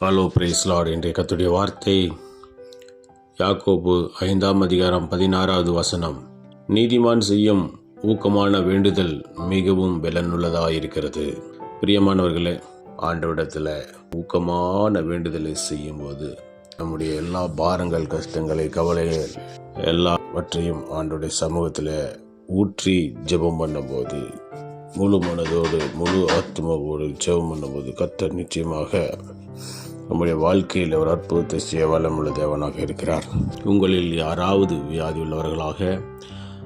Hello price Lord இன்றைய கத்துடைய வார்த்தை. யாக்கோபு ஐந்தாம் அதிகாரம் பதினாறாவது வசனம். நீதிமான் செய்யும் ஊக்கமான வேண்டுதல் மிகவும் பலனுள்ளதாயிருக்கிறது. பிரியமானவர்களே ஆண்டவிடத்தில் ஊக்கமான வேண்டுதலை செய்யும்போது நம்முடைய எல்லா பாரங்கள் கஷ்டங்களை கவலைகள் எல்லாவற்றையும் ஆண்டுடைய சமூகத்தில் ஊற்றி ஜெபம் பண்ணும்போது முழு மனதோடு முழு ஆத்மாவோடு ஜெபம் பண்ணும்போது கத்தர் நிச்சயமாக நம்முடைய வாழ்க்கையில் ஒரு அற்புதத்தை செய்ய வல்லமுள்ள தேவனாக இருக்கிறார். உங்களில் யாராவது வியாதி உள்ளவர்களாக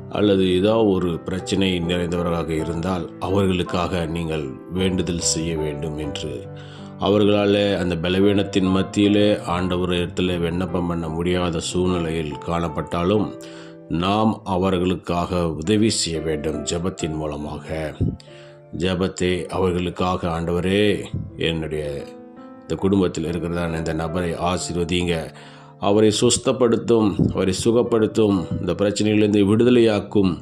அல்லது ஏதாவது ஒரு பிரச்சனை நிறைந்தவர்களாக இருந்தால் அவர்களுக்காக நீங்கள் வேண்டுதல் செய்ய வேண்டும் என்று அவர்களால் அந்த பலவீனத்தின் மத்தியிலே ஆண்டவர் இடத்துல விண்ணப்பம் பண்ண முடியாத சூழ்நிலையில் காணப்பட்டாலும் நாம் அவர்களுக்காக உதவி செய்ய வேண்டும் ஜெபத்தின் மூலமாக. ஜெபத்தை அவர்களுக்காக ஆண்டவரே என்னுடைய இந்த குடும்பத்தில் இருக்கிறதான இந்த நபரை ஆசீர்வதிங்க அவரை சுஸ்தப்படுத்தும் அவரை சுகப்படுத்தும் இந்த பிரச்சனையிலிருந்து விடுதலையாக்கும்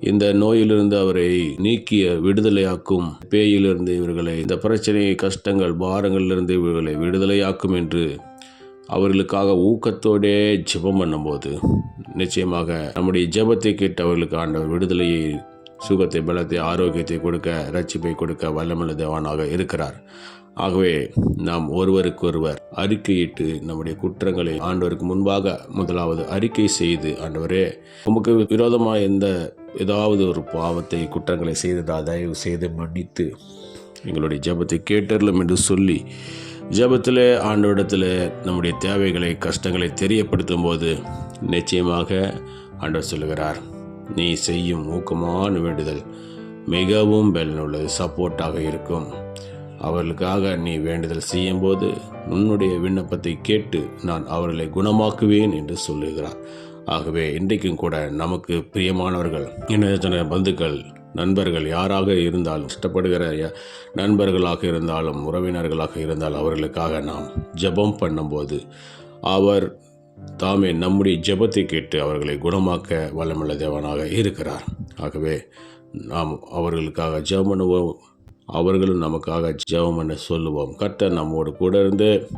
இந்த நோயிலிருந்து அவரை நீக்கிய விடுதலையாக்கும் பேயிலிருந்து இவர்களை இந்த பிரச்சனை கஷ்டங்கள் பாரங்களிலிருந்து இவர்களை விடுதலையாக்கும் என்று அவர்களுக்காக ஊக்கத்தோடே ஜெபம் பண்ணும்போது நிச்சயமாக நம்முடைய ஜெபத்தை கேட்டு அவர்களுக்கு ஆண்டவர் விடுதலையை சுகத்தை பலத்தை ஆரோக்கியத்தை கொடுக்க ரட்சிப்பை கொடுக்க வல்லமல்ல தேவனாக இருக்கிறார். ஆகவே நாம் ஒருவருக்கொருவர் அறிக்கையிட்டு நம்முடைய குற்றங்களை ஆண்டவருக்கு முன்பாக முதலாவது அறிக்கை செய்து ஆண்டவரே உமக்கு விரோதமாக எந்த ஏதாவது ஒரு பாவத்தை குற்றங்களை செய்ததா தயவு செய்து மன்னித்து எங்களுடைய ஜபத்தை கேட்டறலும் என்று சொல்லி ஜெபத்தில் ஆண்டவரிடத்தில் நம்முடைய தேவைகளை கஷ்டங்களை தெரியப்படுத்தும் போது நிச்சயமாக ஆண்டவர் சொல்லுகிறார் நீ செய்யும் ஊக்கமான வேண்டுதல் மிகவும் பலனுள்ளது சப்போர்ட்டாக இருக்கும். அவர்களுக்காக நீ வேண்டுதல் செய்யும்போது உன்னுடைய விண்ணப்பத்தை கேட்டு நான் அவர்களை குணமாக்குவேன் என்று சொல்லுகிறார். ஆகவே இன்றைக்கும் கூட நமக்கு பிரியமானவர்கள் இணையதன பந்துக்கள் நண்பர்கள் யாராக இருந்தாலும் இஷ்டப்படுகிற நண்பர்களாக இருந்தாலும் உறவினர்களாக இருந்தாலும் அவர்களுக்காக நாம் ஜெபம் பண்ணும்போது அவர் தாமே நம்முடைய ஜெபத்தை கேட்டு அவர்களை குணமாக்க வல்லமுள்ள தேவனாக இருக்கிறார். ஆகவே நாம் அவர்களுக்காக ஜெபம் பண்ணுவோம். அவர்களும் நமக்காக ஜெபம் பண்ண சொல்லுவோம். கர்த்தர் நம்மோடு கூட இருந்து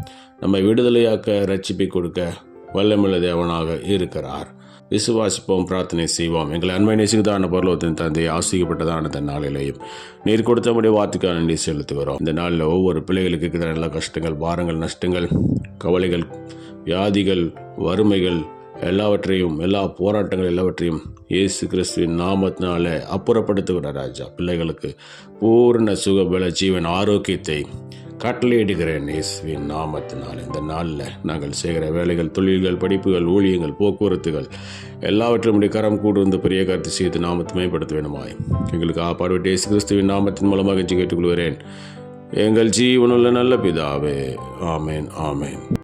நம்மை விடுதலையாக்க ரட்சிப்பை கொடுக்க வல்லமுள்ள தேவனாக இருக்கிறார். விசுவாசிப்போம் பிரார்த்தனை செய்வோம். எங்களை அண்மை நேசிக்கதான பரலோகத்தின் தந்தையை ஆசிக்கப்பட்டதான இந்த நாளிலேயும் நீர் கொடுத்தபடி வார்த்தைக்காக நன்றி செலுத்துகிறோம். இந்த நாளில் ஒவ்வொரு பிள்ளைகளுக்கு இருக்கிற நல்ல கஷ்டங்கள் பாரங்கள் நஷ்டங்கள் கவலைகள் வியாதிகள் வறுமைகள் எல்லாவற்றையும் எல்லா போராட்டங்கள் எல்லாவற்றையும் இயேசு கிறிஸ்துவின் நாமத்தினால அப்புறப்படுத்துகிற ராஜா. பிள்ளைகளுக்கு பூர்ண சுகபல ஜீவன் ஆரோக்கியத்தை கட்டளையிடுகிறேன் இயேசுவின் நாமத்தினால். இந்த நாளில் நாங்கள் செய்கிற வேலைகள் தொழில்கள் படிப்புகள் ஊழியங்கள் போக்குவரத்துகள் எல்லாவற்றிலும் உடைய கரம் கூடு பெரிய கருத்து செய்து நாமத்தை மேம்படுத்த வேணுமாய் எங்களுக்கு ஆப்பாடுவிட்டு இயேசு கிறிஸ்துவின் நாமத்தின் மூலமாக கேட்டுக்கொள்கிறேன். எங்கள் ஜீவனுள்ள நல்ல பிதாவே. ஆமேன் ஆமேன்.